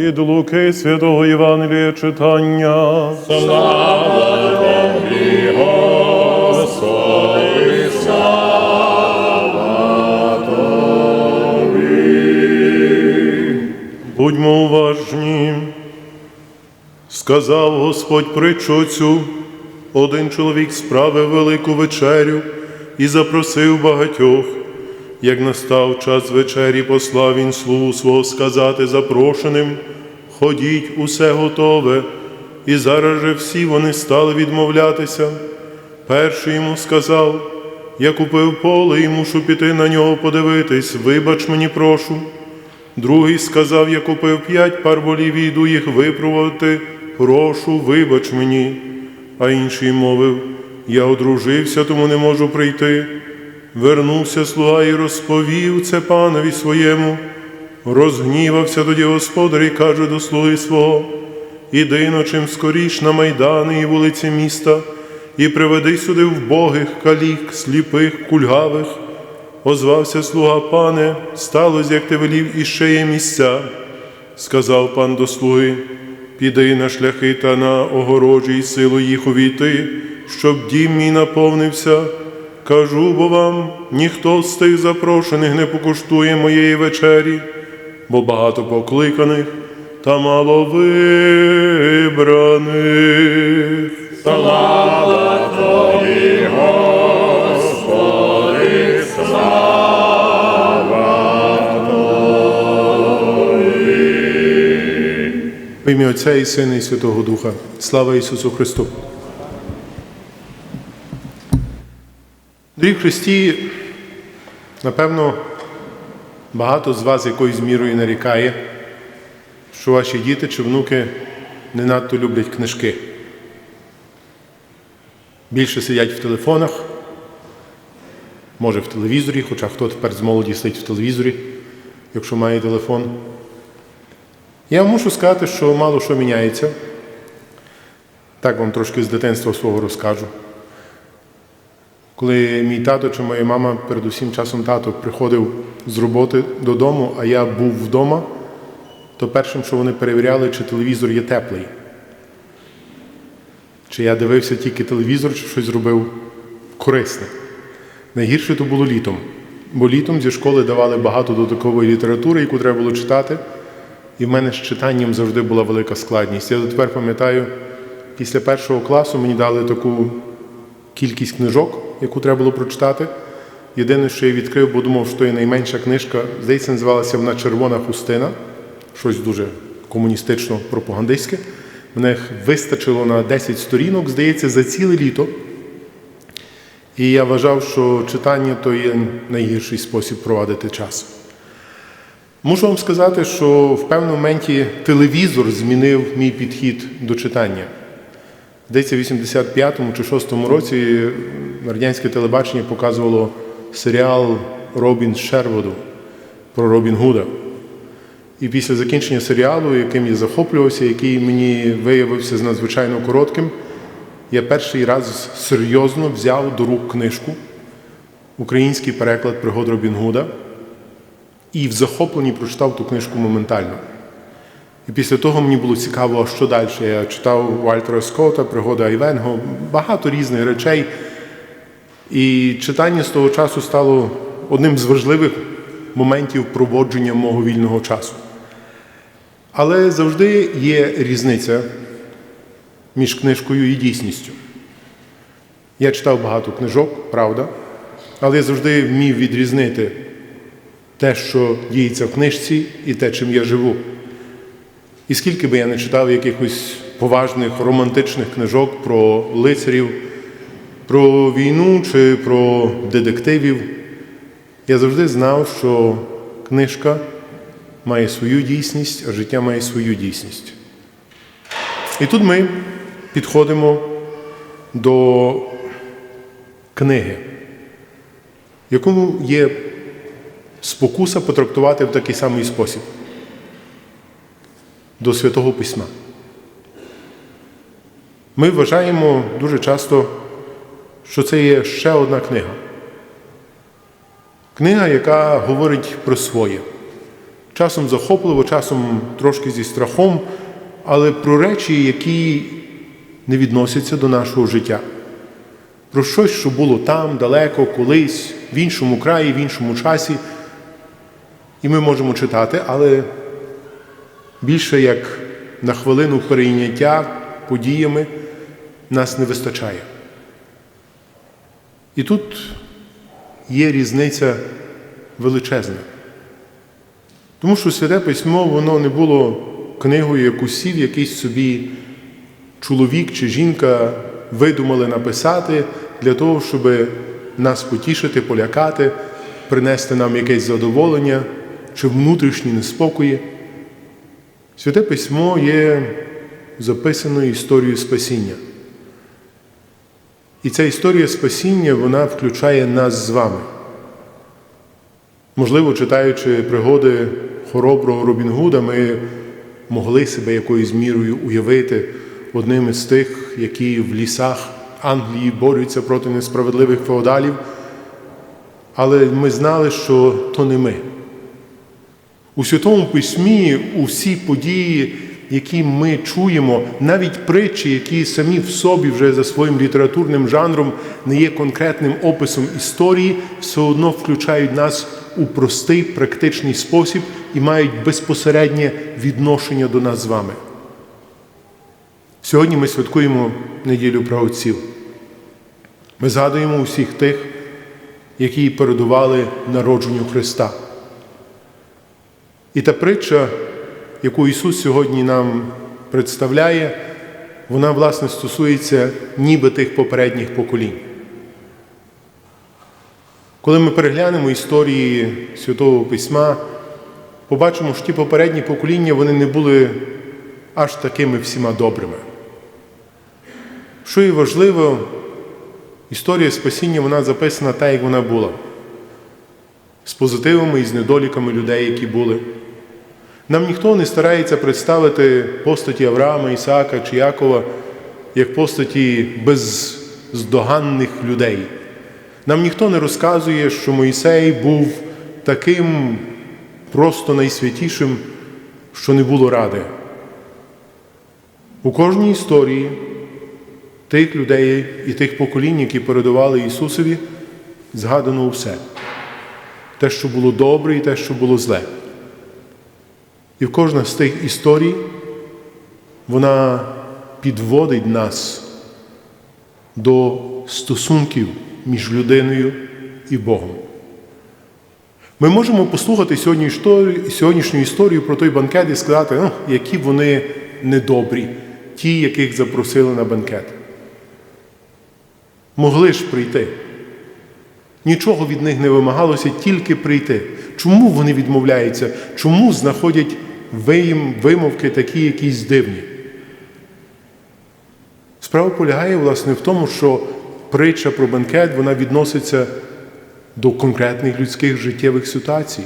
Від Луки Святого Євангелія читання. Будьмо уважні. Сказав Господь притчу цю, один чоловік справив велику вечерю і запросив багатьох. Як настав час вечері, послав він слугу свого сказати запрошеним, ходіть, усе готове, і зараз же всі вони стали відмовлятися. Перший йому сказав, я купив поле і мушу піти на нього подивитись, вибач мені, прошу. Другий сказав, я купив п'ять пар волів і йду їх випробувати, прошу, вибач мені. А інший мовив, я одружився, тому не можу прийти. Вернувся слуга і розповів це панові своєму. Розгнівався тоді господар і каже до слуги свого, іди но чим скоріш на майдани і вулиці міста, і приведи сюди вбогих, калік, сліпих, кульгавих. Озвався слуга пане, сталося, як ти велів, і ще є місця. Сказав пан до слуги, піди на шляхи та на огорожі й силу їх увійти, щоб дім мій наповнився. Кажу бо вам, ніхто з тих запрошених не покуштує моєї вечері, бо багато покликаних та мало вибраних. В ім'я Отця і Сина і Святого Духа. Слава Ісусу Христу. Дорогі Христі, напевно, багато з вас якоюсь мірою нарікає, що ваші діти чи внуки не надто люблять книжки. Більше сидять в телефонах, може в телевізорі, хоча хто тепер з молоді сидить в телевізорі, якщо має телефон. Я вам мушу сказати, що мало що міняється. Так вам трошки з дитинства свого розкажу. Коли мій тато чи моя мама, передусім часом тато, приходив з роботи додому, а я був вдома, то першим, що вони перевіряли, чи телевізор є теплий. Чи я дивився тільки телевізор, чи щось зробив корисне. Найгірше то було літом, бо літом зі школи давали багато додаткової літератури, яку треба було читати. І в мене з читанням завжди була велика складність. Я дотепер пам'ятаю, після першого класу мені дали таку кількість книжок, яку треба було прочитати. Єдине, що я відкрив, бо думав, що є найменша книжка, здається, називалася вона Червона хустина, щось дуже комуністично пропагандистське. Мене вистачило на 10 сторінок, здається, за ціле літо. І я вважав, що читання то є найгірший спосіб проводити час. Мушу вам сказати, що в певному моменті телевізор змінив мій підхід до читання. Здається, в 85-му чи 6-му році радянське телебачення показувало серіал Робін Шерводу про Робін Гуда. І після закінчення серіалу, яким я захоплювався, який мені виявився надзвичайно коротким, я перший раз серйозно взяв до рук книжку, український переклад пригод Робін Гуда. І в захопленні прочитав ту книжку моментально. І після того мені було цікаво, що далі. Я читав Вальтера Скотта, пригоди Айвенго, багато різних речей. І читання з того часу стало одним з важливих моментів проводження мого вільного часу. Але завжди є різниця між книжкою і дійсністю. Я читав багато книжок, правда, але я завжди вмів відрізнити те, що діється в книжці, і те, чим я живу. І скільки би я не читав якихось поважних романтичних книжок про лицарів, про війну чи про детективів, я завжди знав, що книжка має свою дійсність, а життя має свою дійсність. І тут ми підходимо до книги, якому є спокуса потрактувати в такий самий спосіб до Святого Письма. Ми вважаємо дуже часто, що це є ще одна книга. Книга, яка говорить про своє. часом захопливо, часом трошки зі страхом, але про речі, які не відносяться до нашого життя. Про щось, що було там, далеко, колись, в іншому краї, в іншому часі. І ми можемо читати, але більше як на хвилину перейняття подіями нас не вистачає. І тут є різниця величезна. Тому що Святе Письмо, воно не було книгою, яку сів якийсь собі чоловік чи жінка видумали написати для того, щоб нас потішити, полякати, принести нам якесь задоволення чи внутрішні неспокої. Святе Письмо є записаною історією спасіння. І ця історія спасіння вона включає нас з вами. Можливо, читаючи пригоди хороброго Робін Гуда, ми могли себе якоюсь мірою уявити одним із тих, які в лісах Англії борються проти несправедливих феодалів. Але ми знали, що то не ми. У Святому Письмі усі події, які ми чуємо, навіть притчі, які самі в собі вже за своїм літературним жанром не є конкретним описом історії, все одно включають нас у простий практичний спосіб і мають безпосереднє відношення до нас з вами. Сьогодні ми святкуємо неділю праотців. Ми згадуємо усіх тих, які передували народженню Христа. І та притча, яку Ісус сьогодні нам представляє, вона, власне, стосується ніби тих попередніх поколінь. Коли ми переглянемо історії Святого Письма, побачимо, що ті попередні покоління вони не були аж такими всіма добрими. Що і важливо, історія спасіння вона записана так, як вона була, з позитивами і з недоліками людей, які були. Нам ніхто не старається представити постаті Авраама, Ісаака чи Якова як постаті безздоганних людей. Нам ніхто не розказує, що Моїсей був таким просто найсвятішим, що не було ради. У кожній історії тих людей і тих поколінь, які передавали Ісусові, згадано все. Те, що було добре, і те, що було зле. І в кожна з тих історій вона підводить нас до стосунків між людиною і Богом. Ми можемо послухати сьогоднішню історію про той банкет і сказати, ну, які вони недобрі, ті, яких запросили на банкет. Могли ж прийти. Нічого від них не вимагалося, тільки прийти. Чому вони відмовляються? Чому знаходять вимовки такі якісь дивні? Справа полягає, власне, в тому, що притча про банкет вона відноситься до конкретних людських життєвих ситуацій.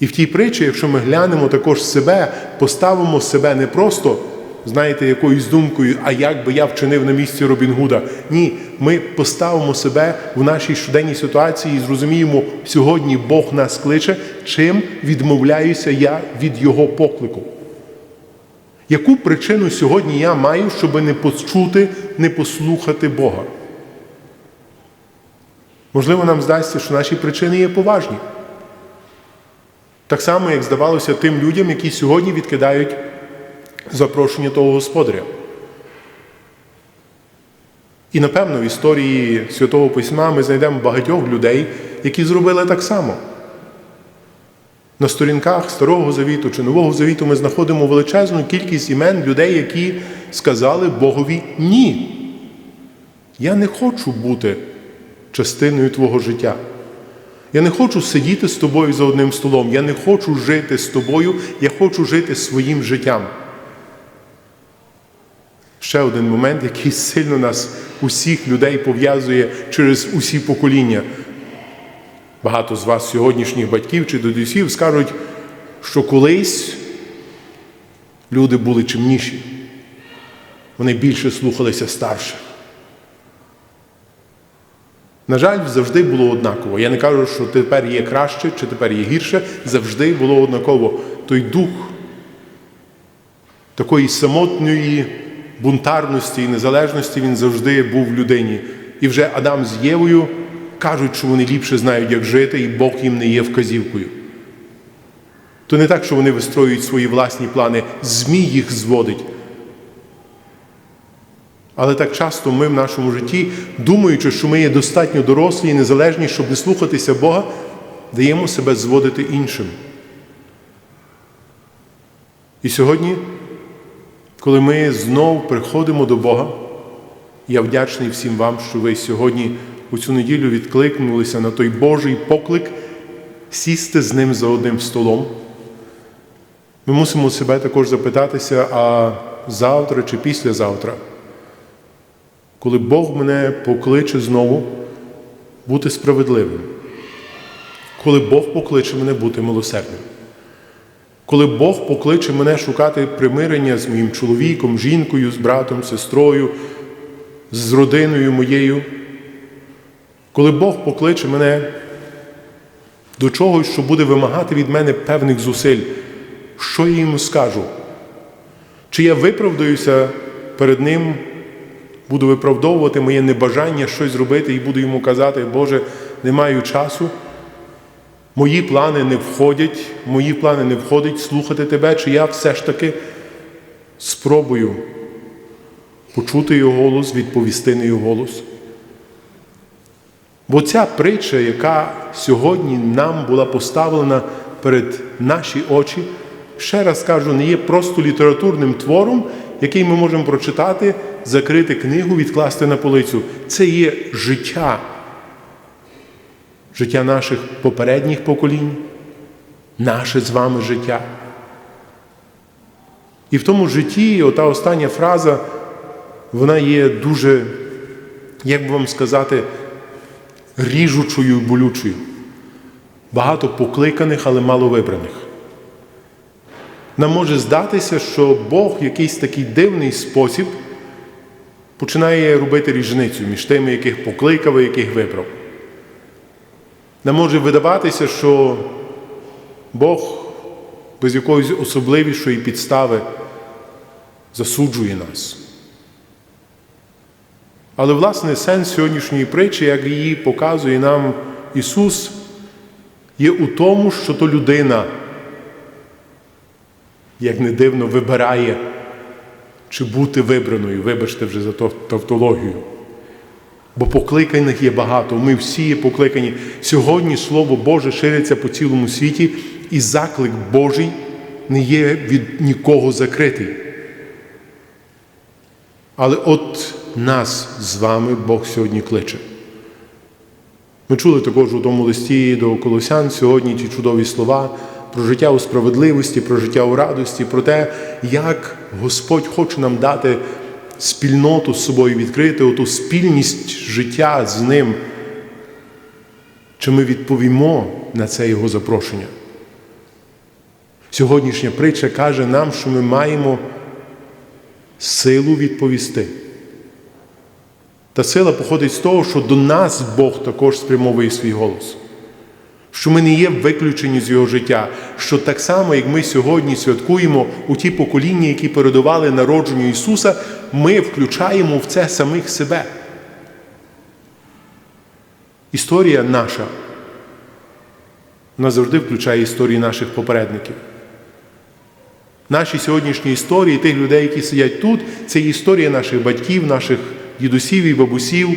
І в тій притчі, якщо ми глянемо також себе, поставимо себе не просто, знаєте, якоюсь думкою, а як би я вчинив на місці Робін Гуда. Ні, ми поставимо себе в нашій щоденній ситуації і зрозуміємо, сьогодні Бог нас кличе, чим відмовляюся я від Його поклику. Яку причину сьогодні я маю, щоб не почути, не послухати Бога? Можливо, нам здасться, що наші причини є поважні. Так само, як здавалося тим людям, які сьогодні відкидають запрошення того господаря. І напевно в історії Святого Письма ми знайдемо багатьох людей, які зробили так само. На сторінках Старого Завіту чи Нового Завіту ми знаходимо величезну кількість імен людей, які сказали Богові ні. Я не хочу бути частиною Твого життя. Я не хочу сидіти з тобою за одним столом. Я не хочу жити з тобою, я хочу жити своїм життям. Ще один момент, який сильно нас, усіх людей, пов'язує через усі покоління. Багато з вас, сьогоднішніх батьків чи дідусів, скажуть, що колись люди були чимніші. Вони більше слухалися старших. На жаль, завжди було однаково. Я не кажу, що тепер є краще чи тепер є гірше. Завжди було однаково. Той дух такої самотньої бунтарності і незалежності він завжди був в людині. І вже Адам з Євою кажуть, що вони ліпше знають, як жити, і Бог їм не є вказівкою. То не так, що вони вистроюють свої власні плани, змій їх зводить. Але так часто ми в нашому житті, думаючи, що ми є достатньо дорослі і незалежні, щоб не слухатися Бога, даємо себе зводити іншим. І сьогодні, коли ми знов приходимо до Бога, я вдячний всім вам, що ви сьогодні у цю неділю відкликнулися на той Божий поклик сісти з ним за одним столом. Ми мусимо себе також запитатися, а завтра чи післязавтра, коли Бог мене покличе знову бути справедливим, коли Бог покличе мене бути милосердним, коли Бог покличе мене шукати примирення з моїм чоловіком, жінкою, з братом, сестрою, з родиною моєю, коли Бог покличе мене до чогось, що буде вимагати від мене певних зусиль, що я йому скажу? Чи я виправдаюся перед Ним, буду виправдовувати моє небажання щось зробити і буду йому казати, Боже, не маю часу. Мої плани не входять, мої плани не входить слухати Тебе, чи я все ж таки спробую почути його голос, відповісти на його голос. Бо ця притча, яка сьогодні нам була поставлена перед наші очі, ще раз кажу, не є просто літературним твором, який ми можемо прочитати, закрити книгу, відкласти на полицю. Це є життя, життя наших попередніх поколінь, наше з вами життя. І в тому житті ота остання фраза, вона є дуже, як би вам сказати, ріжучою і болючою. Багато покликаних, але мало вибраних. Нам може здатися, що Бог в якийсь такий дивний спосіб починає робити різницю між тими, яких покликав і яких вибрав. Нам може видаватися, що Бог без якоїсь особливішої підстави засуджує нас. Але, власне, сенс сьогоднішньої притчі, як її показує нам Ісус, є у тому, що то людина, як не дивно, вибирає, чи бути вибраною, вибачте вже за тавтологію. Бо покликаних є багато, ми всі є покликані. Сьогодні Слово Боже шириться по цілому світі, і заклик Божий не є від нікого закритий. Але от нас з вами Бог сьогодні кличе. Ми чули також у тому листі до Колосян сьогодні ті чудові слова про життя у справедливості, про життя у радості, про те, як Господь хоче нам дати спільноту з собою відкрити, оту спільність життя з Ним. Чи ми відповімо на це Його запрошення? Сьогоднішня притча каже нам, що ми маємо силу відповісти. Та сила походить з того, що до нас Бог також спрямовує свій голос, що ми не є виключені з його життя, що так само, як ми сьогодні святкуємо у ті покоління, які передавали народженню Ісуса, ми включаємо в це самих себе. Історія наша, вона завжди включає історії наших попередників. Наші сьогоднішні історії, тих людей, які сидять тут, це історія наших батьків, наших дідусів і бабусів,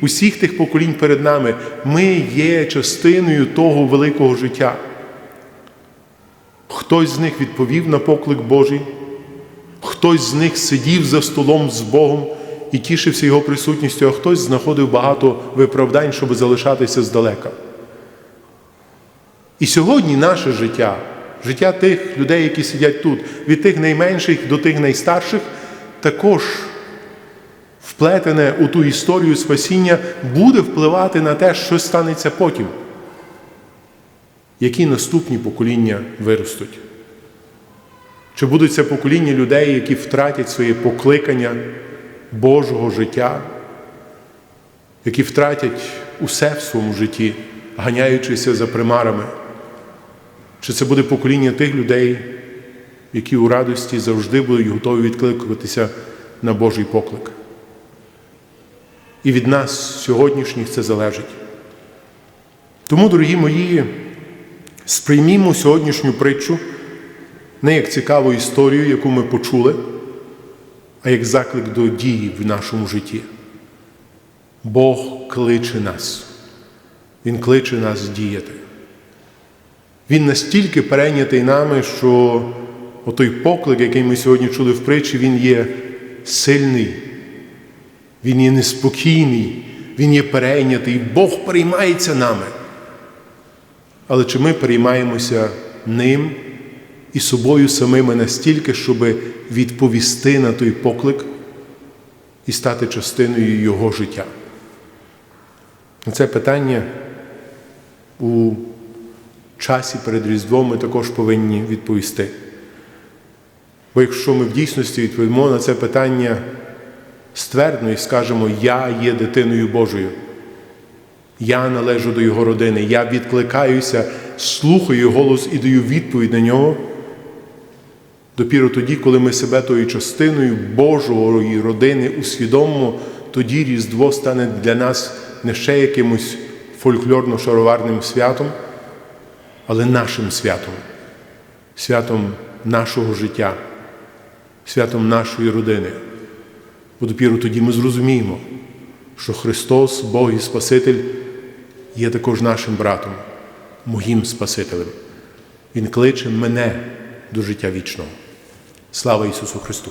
усіх тих поколінь перед нами. Ми є частиною того великого життя. Хтось з них відповів на поклик Божий, хтось з них сидів за столом з Богом і тішився Його присутністю, а хтось знаходив багато виправдань, щоб залишатися здалека. І сьогодні наше життя, життя тих людей, які сидять тут, від тих найменших до тих найстарших, також вплетене у ту історію спасіння, буде впливати на те, що станеться потім. Які наступні покоління виростуть? Чи будуть це покоління людей, які втратять своє покликання Божого життя, які втратять усе в своєму житті, ганяючися за примарами. Чи це буде покоління тих людей, які у радості завжди будуть готові відкликуватися на Божий поклик. І від нас сьогоднішніх це залежить. Тому, дорогі мої, сприймімо сьогоднішню притчу не як цікаву історію, яку ми почули, а як заклик до дії в нашому житті. Бог кличе нас. Він кличе нас діяти. Він настільки перейнятий нами, що отой поклик, який ми сьогодні чули в притчі, він є сильний, він є неспокійний, він є перейнятий. Бог переймається нами. Але чи ми переймаємося ним і собою самими настільки, щоб відповісти на той поклик і стати частиною Його життя? На це питання у часі перед Різдвом ми також повинні відповісти. Бо якщо ми в дійсності відповімо на це питання ствердно і скажемо, я є дитиною Божою, я належу до Його родини, я відкликаюся, слухаю голос і даю відповідь на нього, допіру тоді, коли ми себе тою частиною Божої родини усвідомимо, тоді Різдво стане для нас не ще якимось фольклорно-шароварним святом, але нашим святом, святом нашого життя, святом нашої родини. Бо допіру тоді ми зрозуміємо, що Христос, Бог і Спаситель, є також нашим братом, моїм Спасителем. Він кличе мене до життя вічного. Слава Ісусу Христу!